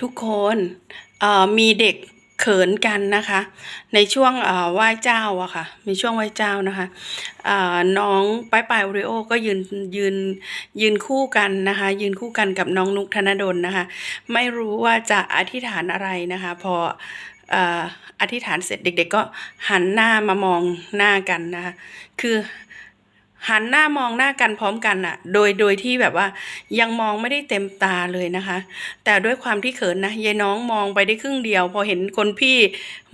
ทุกคนมีเด็กเขินกันนะคะ ในช่วงไหว้เจ้าอะค่ะ มีช่วงไหว้เจ้านะคะน้องป้ายปายโอริโอก็ยืนยืนยืนคู่กันนะคะ ยืนคู่กันกับน้องนุกธนดลนะคะ ไม่รู้ว่าจะอธิษฐานอะไรนะคะ พออออธิษฐานเสร็จเด็ก ๆ ก็หันหน้ามามองหน้ากันนะคะ คือ หันหน้ามองหน้ากันพร้อมกันอะโดยโดยที่แบบว่ายังมองไม่ได้เต็มตาเลยนะคะ แต่ด้วยความที่เขินนะยายน้องมองไปได้ครึ่งเดียว พอเห็นคนพี่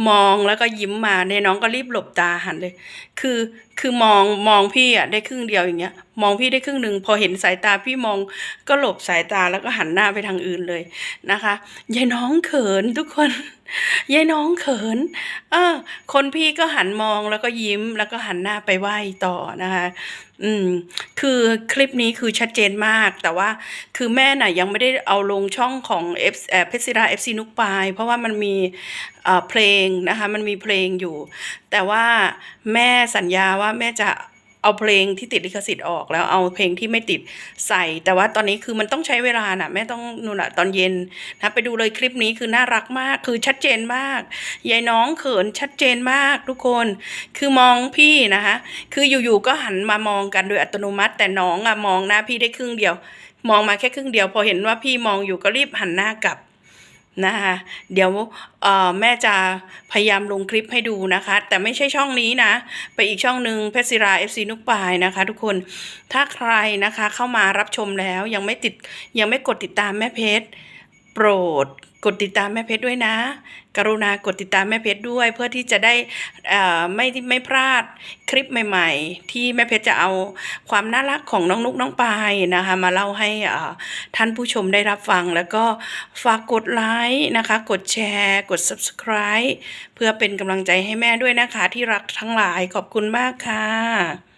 มองแล้วก็ยิ้มมายายน้องก็รีบหลบตาหันเลย คือคือมองมองพี่อะได้ครึ่งเดียวอย่างเงี้ย มองพี่ได้ครึ่งหนึ่งพอเห็นสายตาพี่มองก็หลบสายตาแล้วก็หันหน้าไปทางอื่นเลยนะคะยายน้องเขินทุกคนยายน้องเขิน เออ คนพี่ก็หันมองแล้วก็ยิ้มแล้วก็หันหน้าไปไหว้ต่อนะคะ อืม คือคลิปนี้คือชัดเจนมาก แต่ว่าคือแม่น่ะยังไม่ได้เอาลงช่องของเอ่อเพชรศิราเอฟซีนุกปาย เพราะว่ามันมีเอ่อเพลงนะคะ มันมีเพลงอยู่ แต่ว่าแม่สัญญาว่าแม่จะ เอาเพลงที่ติดลิขสิทธิ์ออกแล้วเอาเพลงที่ไม่ติดใส่ แต่ว่าตอนนี้คือมันต้องใช้เวลาน่ะแม่ต้องนู่นน่ะตอนเย็นนะไปดูเลยคลิปนี้คือน่ารักมากคือชัดเจนมากยายน้องเขินชัดเจนมากทุกคน คือมองพี่นะคะคืออยู่ๆก็หันมามองกันโดยอัตโนมัติ แต่น้องอะมองหน้าพี่ได้ครึ่งเดียว มองมาแค่ครึ่งเดียว พอเห็นว่าพี่มองอยู่ก็รีบหันหน้ากลับ นะคะเดี๋ยวแม่จะพยายามลงคลิปให้ดูนะคะ แต่ไม่ใช่ช่องนี้นะ ไปอีกช่องหนึ่งเพชรศิราเอฟซีนุกปายนะคะ ทุกคนถ้าใครนะคะเข้ามารับชมแล้วยังไม่ติดยังไม่กดติดตามแม่เพชร โปรดกดติดตามแม่เพชรด้วยนะ กรุณากดติดตามแม่เพชรด้วย เพื่อที่จะได้ไม่ไม่พลาดคลิปใหม่ ๆ ที่แม่เพชรจะเอาความน่ารักของน้องนุกน้องปายนะคะมาเล่าให้ท่านผู้ชมได้รับฟัง แล้วก็ฝากกดไลค์นะคะ กดแชร์ กด subscribe เพื่อเป็นกำลังใจให้แม่ด้วยนะคะ ที่รักทั้งหลายขอบคุณมากค่ะ